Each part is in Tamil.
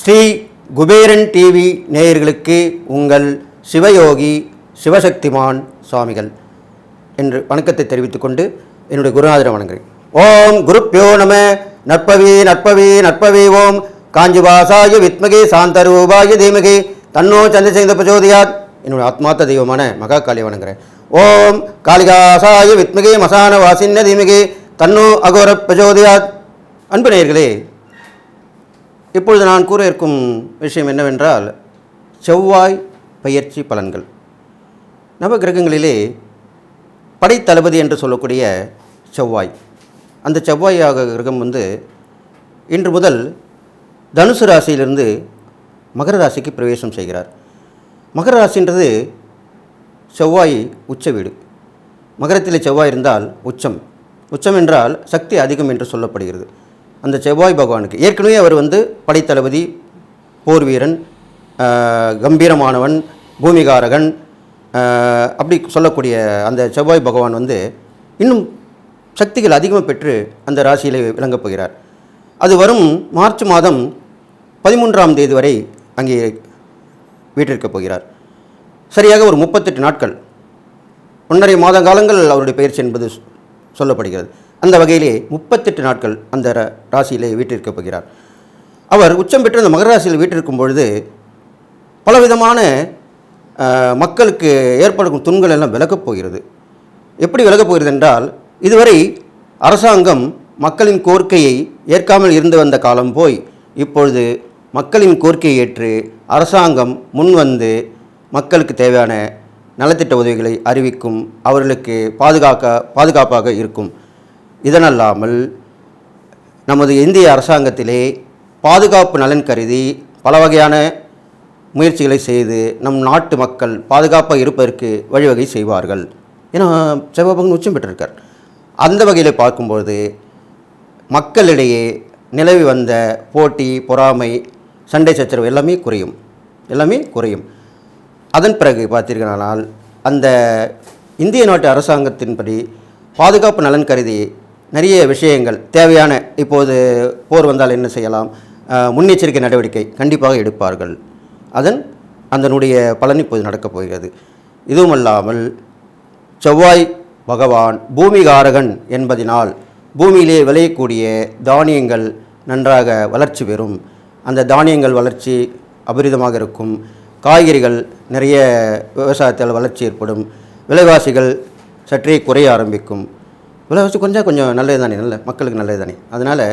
ஸ்ரீ குபேரன் டிவி நேயர்களுக்கு உங்கள் சிவயோகி சிவசக்திமான் சுவாமிகள் என்று வணக்கத்தை தெரிவித்துக் கொண்டு என்னுடைய குருநாதரை வணங்குகிறேன். ஓம் குருப்பியோ நம நற்பவி நற்பவி நற்பவி ஓம். காஞ்சிவாசாய வித்மகே சாந்தரூபாய தீமகே. தன்னோ சந்திரசேந்த பிரச்சோதயாத். என்னுடைய ஆத்மாத்த தெய்வமான மகா வணங்குகிறேன். ஓம் காளிகாசாய வித்மகே மசான வாசின்ன தீமகே தன்னோ அகோர பிரச்சோதயாத் அன்பு நேயர்களே இப்பொழுது நான் கூற இருக்கும் விஷயம் என்னவென்றால் செவ்வாய் பயிற்சி பலன்கள். நவ கிரகங்களிலே படைத்தளபதி என்று சொல்லக்கூடிய செவ்வாய். அந்த செவ்வாயாக கிரகம் வந்து இன்று முதல் தனுசு ராசியிலிருந்து மகர ராசிக்கு பிரவேசம் செய்கிறார். மகர ராசின்றது செவ்வாய் உச்ச வீடு மகரத்தில் செவ்வாய் இருந்தால் உச்சம். உச்சம் என்றால் சக்தி அதிகம் என்று சொல்லப்படுகிறது. அந்த செவ்வாய் பகவானுக்கு. ஏற்கனவே அவர் வந்து படைத்தளபதி போர் வீரன் கம்பீரமானவன் பூமிகாரகன் அப்படி சொல்லக்கூடிய அந்த செவ்வாய் பகவான் வந்து இன்னும் சக்திகள் அதிகமாக பெற்று அந்த ராசியில் விளங்கப் போகிறார். அது வரும் மார்ச் மாதம் பதிமூன்றாம் தேதி வரை அங்கே வீட்டிற்கப் போகிறார். சரியாக ஒரு முப்பத்தெட்டு நாட்கள். ஒன்றரை மாத காலங்கள் அவருடைய பயிற்சி என்பது சொ- சொல்லப்படுகிறது. அந்த வகையிலே முப்பத்தெட்டு நாட்கள் அந்த ர- ராசியிலே வீட்டிற்கப் போகிறார். அவர் உச்சம் பெற்று அந்த மகர ராசியில் வீட்டிற்கும் பொழுது பலவிதமான மக்களுக்கு ஏற்படும் துண்கள் எல்லாம் விலகப் போகிறது. எப்படி விலகப் போகிறது என்றால் இதுவரை அரசாங்கம் மக்களின் கோரிக்கையை ஏற்காமல் இருந்து வந்த காலம் போய் இப்பொழுது மக்களின் கோரிக்கையை ஏற்று அரசாங்கம் முன்வந்து மக்களுக்கு தேவையான நலத்திட்ட உதவிகளை அறிவிக்கும் அவர்களுக்கு பாதுகாக்க பாதுகாப்பாக இருக்கும். இதனல்லாமல் நமது இந்திய அரசாங்கத்திலே பாதுகாப்பு நலன் கருதி பல வகையான முயற்சிகளை செய்து நம் நாட்டு மக்கள் பாதுகாப்பாக இருப்பதற்கு வழிவகை செய்வார்கள். ஏன்னா செவ்வபகன் உச்சம் பெற்றிருக்கார். அந்த வகையில் பார்க்கும்பொழுது மக்களிடையே நிலவி வந்த போட்டி பொறாமை சண்டை சச்சரவு எல்லாமே குறையும். எல்லாமே குறையும். அதன் பிறகு பார்த்தீர்களானால் அந்த இந்திய நாட்டு அரசாங்கத்தின்படி பாதுகாப்பு நலன் கருதி நிறைய விஷயங்கள் தேவையான இப்போது போர் வந்தால் என்ன செய்யலாம்? முன்னெச்சரிக்கை நடவடிக்கை கண்டிப்பாக எடுப்பார்கள். அதன் அதனுடைய பலன் இப்போது நடக்கப் போகிறது. இதுவுமல்லாமல் செவ்வாய் பகவான் பூமிகாரகன் என்பதினால் பூமியிலே விளையக்கூடிய தானியங்கள் நன்றாக வளர்ச்சி பெறும். அந்த தானியங்கள் வளர்ச்சி அபரிதமாக இருக்கும். காய்கறிகள் நிறைய விவசாயத்தில் வளர்ச்சி ஏற்படும். விலைவாசிகள் சற்றே குறைய ஆரம்பிக்கும். விலைவாசி கொஞ்சம் கொஞ்சம் நல்லது தானே நல்ல மக்களுக்கு நல்லது தானே அதனால்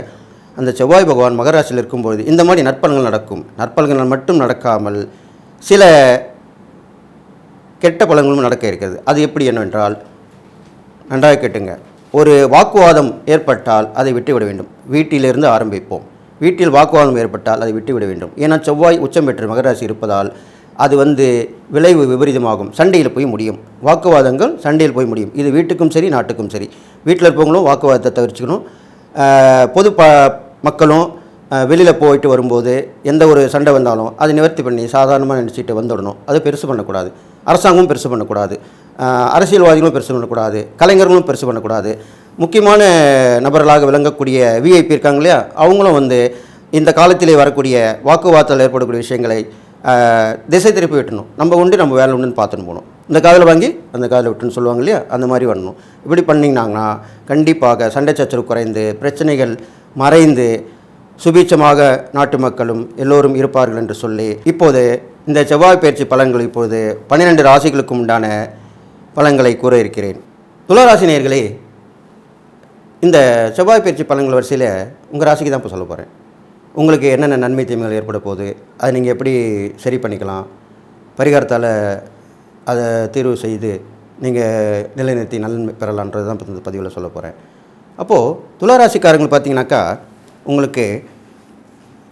அந்த செவ்வாய் பகவான் மகராசியில் இருக்கும்பொழுது இந்த மாதிரி நற்பலன்கள் நடக்கும். நற்பலன்கள் மட்டும் நடக்காமல் சில கெட்ட பலன்களும் நடக்க இருக்கிறது. அது எப்படி என்னவென்றால் நன்றாக கேட்டுங்க. ஒரு வாக்குவாதம் ஏற்பட்டால் அதை விட்டுவிட வேண்டும். வீட்டிலிருந்து ஆரம்பிப்போம். வீட்டில் வாக்குவாதம் ஏற்பட்டால் அதை விட்டுவிட வேண்டும். ஏன்னா செவ்வாய் உச்சம் பெற்று மகராசி இருப்பதால் அது வந்து விளைவு விபரீதமாகும். சண்டையில் போய் முடியும். வாக்குவாதங்கள் சண்டையில் போய் முடியும். இது வீட்டுக்கும் சரி நாட்டுக்கும் சரி. வீட்டில் இருப்பவங்களும் வாக்குவாதத்தை தவிர்த்துக்கணும். பொது ப மக்களும் வெளியில் போயிட்டு வரும்போது எந்த ஒரு சண்டை வந்தாலும் அதை நிவர்த்தி பண்ணி சாதாரணமாக நினச்சிட்டு வந்துடணும். அது பெருசு பண்ணக்கூடாது. அரசாங்கமும் பெருசு பண்ணக்கூடாது. அரசியல்வாதிகளும் பெருசு பண்ணக்கூடாது. கலைஞர்களும் பெருசு பண்ணக்கூடாது. முக்கியமான நபர்களாக விளங்கக்கூடிய விஐபி இருக்காங்க இல்லையா? அவங்களும் வந்து இந்த காலத்திலே வரக்கூடிய வாக்குவாதத்தில் ஏற்படக்கூடிய விஷயங்களை திசை திருப்பி விட்டணும். நம்ம உண்டு நம்ம வேலை உண்டுன்னு பார்த்துன்னு போகணும். இந்த காதில் வாங்கி அந்த காதில் விட்டுன்னு சொல்லுவாங்க இல்லையா? அந்த மாதிரி வரணும். இப்படி பண்ணிங்கனாங்கன்னா கண்டிப்பாக சண்டை சச்சரவு குறைந்து பிரச்சனைகள் மறைந்து சுபீட்சமாக நாட்டு மக்களும் எல்லோரும் இருப்பார்கள் என்று சொல்லி இப்போது இந்த செவ்வாய் பயிற்சி பலன்கள் இப்போது பன்னிரெண்டு ராசிகளுக்கும் உண்டான பலன்களை கூற இருக்கிறேன். துளாராசி நேர்களே இந்த செவ்வாய் பயிற்சி பலன்கள் வரிசையில் உங்கள் ராசிக்கு தான் இப்போ சொல்ல போகிறேன் உங்களுக்கு என்னென்ன நன்மை தீமைகள் ஏற்பட போகுது அதை நீங்கள் எப்படி சரி பண்ணிக்கலாம் பரிகாரத்தால் அதை தீர்வு செய்து நீங்கள் நிலைநிறுத்தி நலன் பெறலான்றது தான் இந்த பதிவில் சொல்ல போகிறேன் அப்போது துளாராசிக்காரங்கள் பார்த்தீங்கன்னாக்கா உங்களுக்கு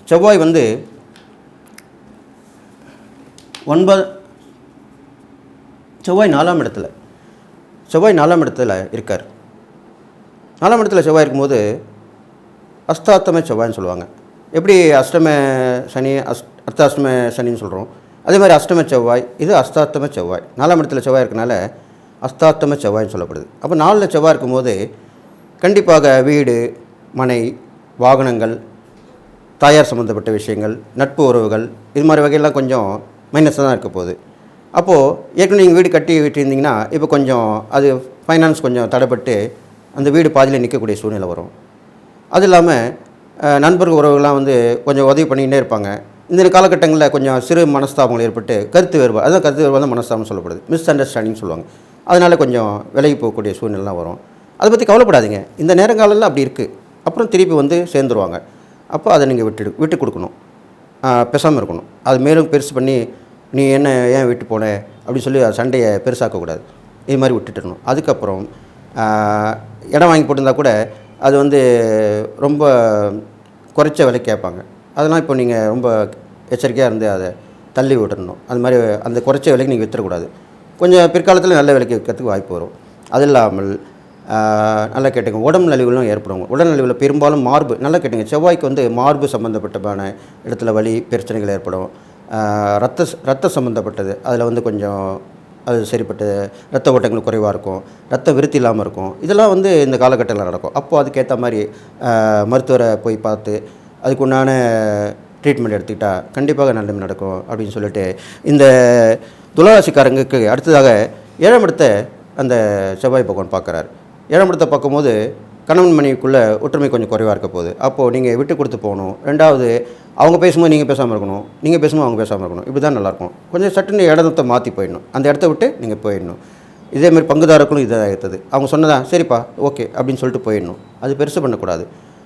செவ்வாய் வந்து ஒன்பது செவ்வாய் நாலாம் இடத்துல செவ்வாய் நாலாம் இடத்துல இருக்கார். நாலாம் இடத்துல செவ்வாய் இருக்கும்போது அஸ்தாத்தம செவ்வாய்ன்னு சொல்லுவாங்க. எப்படி அஷ்டம சனி அஸ் அர்த்தாஷ்டம சனின்னு சொல்கிறோம் அதே மாதிரி அஷ்டம செவ்வாய் இது அஸ்தாத்தம செவ்வாய். நாலாம் இடத்துல செவ்வாய் இருக்கனால அஸ்தாத்தம செவ்வாய்ன்னு சொல்லப்படுது. அப்போ நாலில் செவ்வாய் இருக்கும்போது கண்டிப்பாக வீடு மனை வாகனங்கள் தாயார் சம்மந்தப்பட்ட விஷயங்கள் நட்பு உறவுகள் இது மாதிரி வகையெல்லாம் கொஞ்சம் மைனஸாக தான் இருக்க போகுது. அப்போது ஏற்கனவே நீங்கள் வீடு கட்டி விட்டுருந்தீங்கன்னா இப்போ கொஞ்சம் அது ஃபைனான்ஸ் கொஞ்சம் தடைப்பட்டு அந்த வீடு பாதியில் நிற்கக்கூடிய சூழ்நிலை வரும். அது இல்லாமல் நண்பர்கள் உறவுகள்லாம் வந்து கொஞ்சம் உதவி பண்ணிக்கிட்டே இருப்பாங்க. இந்த காலகட்டங்களில் கொஞ்சம் சிறு மனஸ்தாபங்கள் ஏற்பட்டு கருத்து வேறுபாடு அதான் கருத்து வேறுபாடு மனஸ்தாபம் சொல்லப்படுது. மிஸ் அண்டர்ஸ்டாண்டிங் சொல்லுவாங்க. அதனால் கொஞ்சம் விலகி போகக்கூடிய சூழ்நிலைலாம் வரும். அதை பற்றி கவலைப்படாதீங்க. இந்த நேரங்காலெல்லாம் அப்படி இருக்குது அப்புறம் திருப்பி வந்து சேர்ந்துருவாங்க. அப்போ அதை நீங்கள் விட்டு விட்டு கொடுக்கணும். பேசாமல் இருக்கணும். அது மேலும் பெருசு பண்ணி நீ என்ன ஏன் விட்டு போன? அப்படின்னு சொல்லி அது சண்டையை பெருசாக்கக்கூடாது இது மாதிரி விட்டுட்டுருணும். அதுக்கப்புறம் இடம் வாங்கி போட்டிருந்தா கூட அது வந்து ரொம்ப குறைச்ச விலை கேட்பாங்க. அதெல்லாம் இப்போ நீங்கள் ரொம்ப எச்சரிக்கையாக இருந்து அதை தள்ளி விட்டுறணும் அது மாதிரி அந்த குறைச்ச விலைக்கு நீங்கள் விற்றுறக்கூடாது கொஞ்சம் பிற்காலத்தில் நல்ல விலைக்கு விற்கிறதுக்கு வாய்ப்பு வரும். அது இல்லாமல் நல்லா கேட்டுங்க உடம்பு நலிவுகளும் ஏற்படும். உடல் நலிவில் பெரும்பாலும் மார்பு நல்லா கேட்டுங்க செவ்வாய்க்கு வந்து மார்பு சம்மந்தப்பட்டமான இடத்துல வலி பிரச்சனைகள் ஏற்படும். ரத்த ரத்தம் ரத்த சம்மந்தப்பட்டது அதில் வந்து கொஞ்சம் அது சரிப்பட்டு ரத்த ஓட்டங்கள் குறைவாக இருக்கும் ரத்த விருத்தி இல்லாமல் இருக்கும். இதெல்லாம் வந்து இந்த காலகட்டத்தில் நடக்கும். அப்போது அதுக்கேற்ற மாதிரி மருத்துவரை போய் பார்த்து அதுக்குண்டான ட்ரீட்மெண்ட் எடுத்துக்கிட்டால் கண்டிப்பாக நல்லது நடக்கும் அப்படின்னு சொல்லிட்டு இந்த துளாராசிக்காரங்களுக்கு அடுத்ததாக ஏழாம் இடத்த அந்த செவ்வாய் பகவான் பார்க்குறாரு. ஏழாம் இடத்தை பார்க்கும்போது கணவன் மனைவிக்குள்ளே ஒற்றுமை கொஞ்சம் குறைவாக இருக்க போகுது. அப்போது நீங்கள் விட்டு கொடுத்து போகணும். ரெண்டாவது அவங்க பேசும்போது நீங்கள் பேசாமல் இருக்கணும். நீங்கள் பேசும்போது அவங்க பேசாமல் இருக்கணும். இப்படி தான் நல்லாயிருக்கும் கொஞ்சம் சட்டுன்னு இடத்தை மாற்றி போயிடணும். அந்த இடத்த விட்டு நீங்கள் போயிடணும். இதேமாதிரி பங்குதாரர்களும் இதாக இருக்குது அவங்க சொன்னதா சரிப்பா ஓகே அப்படின்னு சொல்லிட்டு போயிடணும். அது பெருசு பண்ணக்கூடாது.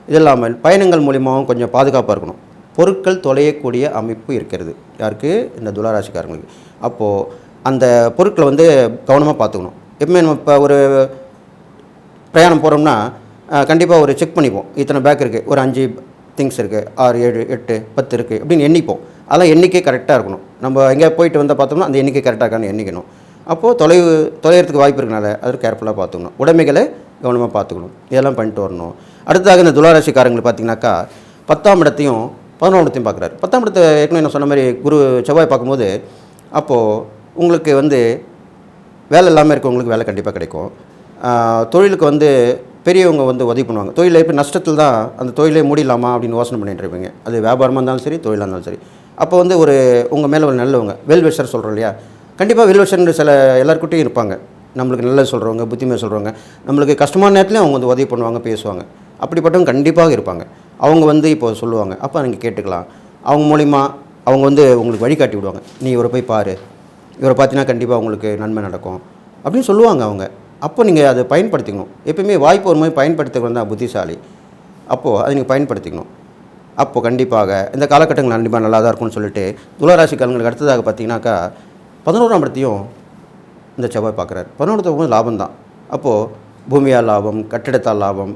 இது இல்லாமல் பயணங்கள் மூலியமாகவும் கொஞ்சம் பாதுகாப்பாக இருக்கணும். பொருட்கள் தொலையக்கூடிய அமைப்பு இருக்கிறது. யாருக்கு? இந்த துளாராசிக்காரங்களுக்கு. அப்போது அந்த பொருட்களை வந்து கவனமாக பார்த்துக்கணும். எப்பவுமே நம்ம இப்போ ஒரு பிரயாணம் போகிறோம்னா கண்டிப்பாக ஒரு செக் பண்ணிப்போம். இத்தனை பேக் இருக்குது ஒரு அஞ்சு திங்ஸ் இருக்குது ஆறு ஏழு எட்டு பத்து இருக்குது அப்படின்னு எண்ணிப்போம். அதெல்லாம் எண்ணிக்கை கரெக்டாக இருக்கணும். நம்ம எங்கேயா போயிட்டு வந்தால் பார்த்தோம்னா அந்த எண்ணிக்கை கரெக்டாக இருக்கான்னு எண்ணிக்கணும். அப்போது தொலைவு தொலைகிறதுக்கு வாய்ப்பு இருக்கனால அது கேர்ஃபுல்லாக பார்த்துக்கணும். உடைமைகளை கவனமாக பார்த்துக்கணும். இதெல்லாம் பண்ணிட்டு வரணும். அடுத்ததாக இந்த துளாராசிக்காரங்களை பார்த்தீங்கன்னாக்கா பத்தாம் இடத்தையும் பதினொன்றத்தையும் பார்க்குறாரு. பத்தாம் இடத்தை ஏற்கனவே நான் சொன்ன மாதிரி குரு செவ்வாய் பார்க்கும்போது அப்போது உங்களுக்கு வந்து வேலை இல்லாமல் இருக்கவங்களுக்கு வேலை கண்டிப்பாக கிடைக்கும். தொழிலுக்கு வந்து பெரியவங்க வந்து உதவி பண்ணுவாங்க. தொழிலை இப்போ நஷ்டத்தில் தான் அந்த தொழிலே மூடிடலாமா அப்படின்னு யோசனை பண்ணிட்டு இருப்பீங்க. அது வியாபாரமாக இருந்தாலும் சரி தொழிலாக இருந்தாலும் சரி. அப்போ வந்து ஒரு உங்கள் மேலே ஒரு நல்லவங்க வெல்விஷர் சொல்கிறோம் இல்லையா? கண்டிப்பாக வெல்விஷர்னு சில எல்லாருக்கிட்டையும் இருப்பாங்க. நம்மளுக்கு நல்லது சொல்கிறவங்க புத்திமையாக சொல்கிறவங்க நம்மளுக்கு கஷ்டமான நேரத்துலையும் அவங்க வந்து உதவி பண்ணுவாங்க பேசுவாங்க. அப்படிப்பட்டவங்க கண்டிப்பாக இருப்பாங்க. அவங்க வந்து இப்போ சொல்லுவாங்க அப்போ நீங்கள் கேட்டுக்கலாம். அவங்க மூலிமா அவங்க வந்து உங்களுக்கு வழிகாட்டி விடுவாங்க. நீ இவரை போய் பாரு. இவரை பார்த்தீங்கன்னா கண்டிப்பாக உங்களுக்கு நன்மை நடக்கும். அப்படின்னு சொல்லுவாங்க அவங்க. அப்போ நீங்கள் அதை பயன்படுத்திக்கணும். எப்பயுமே வாய்ப்பு வரும்போது பயன்படுத்திக்கணும் தான் புத்திசாலி. அப்போது அதை நீங்கள் பயன்படுத்திக்கணும். அப்போது கண்டிப்பாக இந்த காலகட்டங்கள் கண்டிப்பாக நல்லா தான் இருக்கும்னு சொல்லிட்டு துளராசிக்காரங்களுக்கு அடுத்ததாக பார்த்தீங்கன்னாக்கா பதினோராம் இடத்தையும் இந்த செவ்வாய் பார்க்குறாரு. பதினொன்று போது லாபம் தான். அப்போது பூமியால் லாபம் கட்டிடத்தால் லாபம்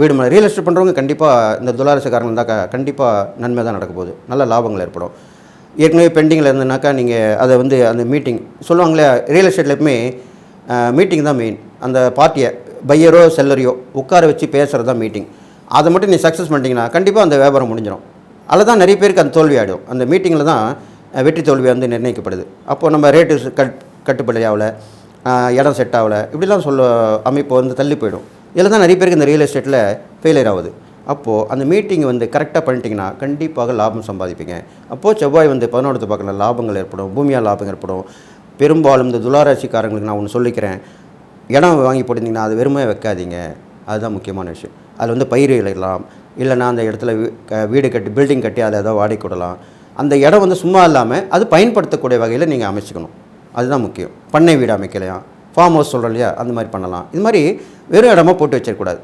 வீடு மனை ரியல் எஸ்டேட் பண்ணுறவங்க கண்டிப்பாக இந்த துளாரசக்காரங்க இருந்தாக்கா கண்டிப்பாக நன்மை தான் நடக்க போகுது. நல்ல லாபங்கள் ஏற்படும். ஏற்கனவே பெண்டிங்கில் இருந்ததுனாக்கா நீங்கள் அதை வந்து அந்த மீட்டிங் சொல்லுவாங்களே ரியல் எஸ்டேட்டில் எப்பவுமே மீட்டிங் தான் மெயின் அந்த பார்ட்டியை பையரோ செல்லரையோ உட்கார வச்சு பேசுகிறது தான் மீட்டிங் அதை மட்டும் நீ சக்ஸஸ் பண்ணிட்டீங்கன்னா கண்டிப்பாக அந்த வியாபாரம் முடிஞ்சிடும் அதில் தான் நிறைய பேருக்கு அந்த தோல்வி ஆகிடும் அந்த மீட்டிங்கில் தான் வெற்றி தோல்வி வந்து நிர்ணயிக்கப்படுது. அப்போது நம்ம ரேட்டு கட் கட்டுப்படி ஆகலை இடம் செட் ஆகலை இப்படிலாம் சொல்ல அமைப்பு வந்து தள்ளி போயிடும். இதில் தான் நிறைய பேருக்கு இந்த ரியல் எஸ்டேட்டில் ஃபெயிலியர் ஆகுது. அப்போது அந்த மீட்டிங் வந்து கரெக்டாக பண்ணிட்டீங்கன்னா கண்டிப்பாக லாபம் சம்பாதிப்பீங்க. அப்போது செவ்வாய் வந்து பதினோடத்து பார்க்கல லாபங்கள் ஏற்படும் பூமியாக லாபம் ஏற்படும். பெரும்பாலும் இந்த துளாராசிக்காரங்களுக்கு நான் ஒன்று சொல்லிக்கிறேன். இடம் வாங்கி போட்டிருந்தீங்கன்னா அது வெறுமே வைக்காதீங்க. அதுதான் முக்கியமான விஷயம். அதில் வந்து பயிர் இடலாம் இல்லைன்னா அந்த இடத்துல வீ- வீடு கட்டி பில்டிங் கட்டி அதை ஏதோ வாடகை விடலாம். அந்த இடம் வந்து சும்மா இல்லாமல் அது பயன்படுத்தக்கூடிய வகையில் நீங்கள் அமைச்சிக்கணும். அதுதான் முக்கியம். பண்ணை வீடு அமைக்கலாம் ஃபார்ம் ஹவுஸ் சொல்கிறோம் இல்லையா? அந்த மாதிரி பண்ணலாம். இது மாதிரி வெறும் இடமா போட்டு வச்சிடக்கூடாது.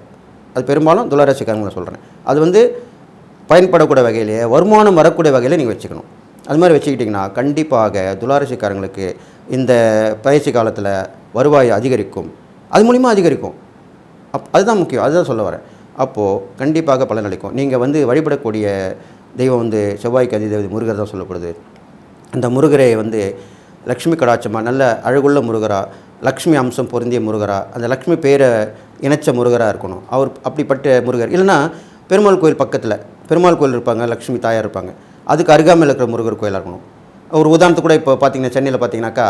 அது பெரும்பாலும் துளராசிக்காரங்களை சொல்கிறேன் அது வந்து பயன்படக்கூடிய வகையிலேயே வருமானம் வரக்கூடிய வகையில் நீங்கள் வச்சுக்கணும். அது மாதிரி வச்சுக்கிட்டிங்கன்னா கண்டிப்பாக துளாராசிக்காரங்களுக்கு இந்த பயிற்சி காலத்தில் வருவாய் அதிகரிக்கும். அது மூலிமா அதிகரிக்கும். அப் அதுதான் முக்கியம். அதுதான் சொல்ல வரேன். அப்போது கண்டிப்பாக பலனளிக்கும் நீங்கள் வந்து வழிபடக்கூடிய தெய்வம் வந்து செவ்வாய்க்கு அதிதேவதை முருகர் தான் சொல்லப்படுது. அந்த முருகரை வந்து லக்ஷ்மி கடாட்சமாக நல்ல அழகுள்ள முருகரா லக்ஷ்மி அம்சம் பொருந்திய முருகரா அந்த லக்ஷ்மி பேரை இணைச்ச முருகராக இருக்கணும். அவர் அப்படிப்பட்ட முருகர். இல்லைன்னா பெருமாள் கோயில் பக்கத்தில் பெருமாள் கோயில் இருப்பாங்க லக்ஷ்மி தாயார் இருப்பாங்க. அதுக்கு அருகாமையில் இருக்கிற முருகர் கோயிலாக இருக்கணும். ஒரு உதாரணத்துக்கு கூட இப்போ பார்த்தீங்கன்னா சென்னையில் பார்த்தீங்கன்னாக்கா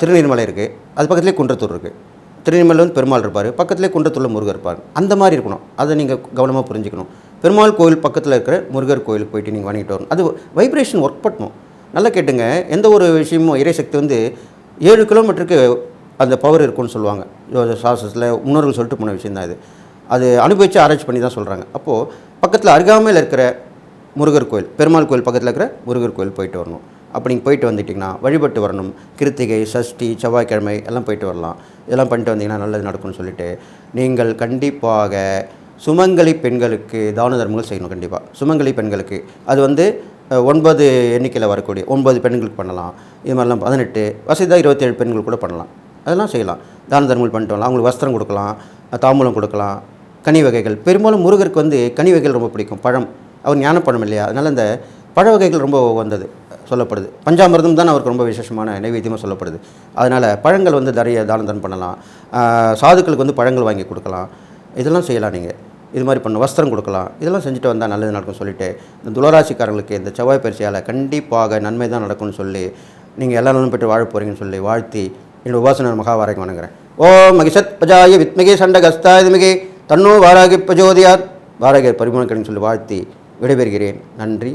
திருநீர்மலை இருக்குது அது பக்கத்துலேயே குன்றத்தூர் இருக்குது திருநெல்வேலியில் வந்து பெருமாள் இருப்பார். பக்கத்துலேயே குன்றத்துள்ள முருகர் இருப்பார். அந்த மாதிரி இருக்கணும். அதை நீங்கள் கவனமாக புரிஞ்சுக்கணும். பெருமாள் கோயில் பக்கத்தில் இருக்கிற முருகர் கோயிலுக்கு போயிட்டு நீங்கள் வணங்கிட்டு வரணும். அது வைப்ரேஷன் ஒர்க் பண்ணணும். நல்லா கேட்டுங்க. எந்த ஒரு விஷயமும் இறைசக்தி வந்து ஏழு கிலோமீட்டருக்கு அந்த பவர் இருக்கும்னு சொல்லுவாங்க. சாசஸில் முன்னோர்கள் சொல்லிட்டு போன விஷயம் தான் இது. அது அனுபவித்து ஆராய்ச்சி பண்ணி தான் சொல்கிறாங்க அப்போது பக்கத்தில் அருகாமையில் இருக்கிற முருகர் கோயில் பெருமாள் கோயில் பக்கத்தில் இருக்கிற முருகர் கோயில் போயிட்டு வரணும். அப்படி நீங்கள் போயிட்டு வந்துட்டிங்கன்னா வழிபட்டு வரணும். கிருத்திகை சஷ்டி செவ்வாய்க்கிழமை எல்லாம் போயிட்டு வரலாம். இதெல்லாம் பண்ணிட்டு வந்தீங்கன்னா நல்லது நடக்கும்னு சொல்லிட்டு நீங்கள் கண்டிப்பாக சுமங்கலி பெண்களுக்கு தான தர்மங்கள் செய்யணும் கண்டிப்பாக சுமங்கலி பெண்களுக்கு. அது வந்து ஒன்பது எண்ணிக்கையில் வரக்கூடிய ஒன்பது பெண்களுக்கு பண்ணலாம். இது மாதிரிலாம் பதினெட்டு வசதியாக இருபத்தேழு பெண்கள் கூட பண்ணலாம். அதெல்லாம் செய்யலாம். தான தர்மங்கள் பண்ணிட்டு வரலாம். அவங்களுக்கு வஸ்திரம் கொடுக்கலாம் தாம்பூலம் கொடுக்கலாம் கனி வகைகள். பெரும்பாலும் முருகருக்கு வந்து கனி வகைகள் ரொம்ப பிடிக்கும். பழம். அவர் ஞானப்பழம் இல்லையா? அதனால் அந்த பழ வகைகள் ரொம்ப வந்தது. சொல்லப்படுது. பஞ்சாமிரதம் தான் அவருக்கு ரொம்ப விசேஷமான நைவேத்தியமாக சொல்லப்படுது. அதனால் பழங்கள் வந்து நிறைய தானம் தானம் பண்ணலாம் சாதுக்களுக்கு வந்து பழங்கள் வாங்கி கொடுக்கலாம். இதெல்லாம் செய்யலாம் நீங்கள் இது மாதிரி பண்ண வஸ்திரம் கொடுக்கலாம். இதெல்லாம் செஞ்சுட்டு வந்தால் நல்லது நடக்கும்னு சொல்லிவிட்டு இந்த துளராசிக்காரங்களுக்கு இந்த செவ்வாய் பரிசையால் கண்டிப்பாக நன்மை தான் நடக்கும்னு சொல்லி நீங்கள் எல்லா நலனும் பெற்று வாழ போகிறீங்கன்னு சொல்லி வாழ்த்தி என்னோட உபாசன மகாவாரைக்கு வணங்குறேன். ஓ மகிஷத் பஜாய வித்மிகே சண்டகஸ்தாயுமிகே தன்னோ வாராகி பஜோதியார் வாராகியர் பரிமாணக்கடன் சொல்லி வாழ்த்தி விடைபெறுகிறேன். நன்றி.